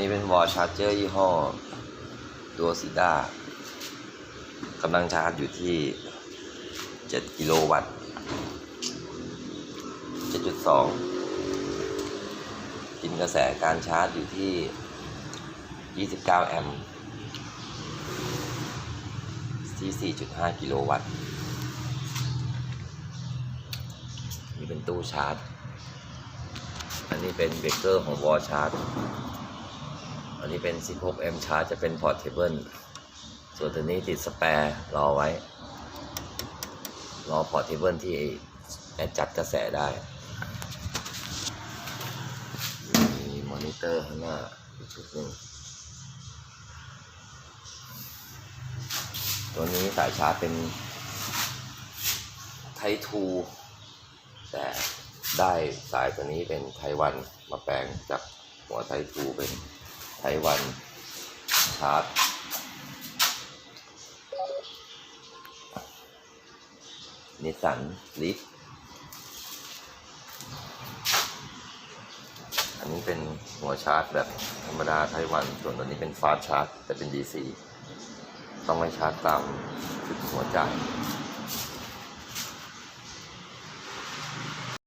นี่เป็นวอลชาร์เจอร์ยี่ห้อ ตัวซีด้ากำลังชาร์จอยู่ที่ 7 กิโลวัตต์ 7.2 กินกระแสการชาร์จอยู่ที่ 29 แอมป์ที่ 4.5 กิโลวัตต์ นี่เป็นตู้ชาร์จ อันนี้เป็นเบรกเกอร์ของวอลชาร์จ อันนี้เป็น 16 m ชาร์จจะเป็นพอร์ตเทเบิลส่วนตัวนี้ติดสแปร์รอไว้ รอพอร์ตเทเบิลที่จะจัดกระแสได้ มีมอนิเตอร์ข้างหน้าอีกชุดหนึ่งตัวนี้สายชาร์จเป็นไททูแต่ได้สายตัวนี้เป็นไทวันมาแปลงจากหัวไททูเป็น ไทวันชาร์จนิสันลิฟอันนี้เป็นหัวชาร์จแบบธรรมดาไทวัน ส่วนตัวนี้เป็นฟาสชาร์จ แต่เป็น DC ต้องไม่ชาร์จตามหัวจ่าย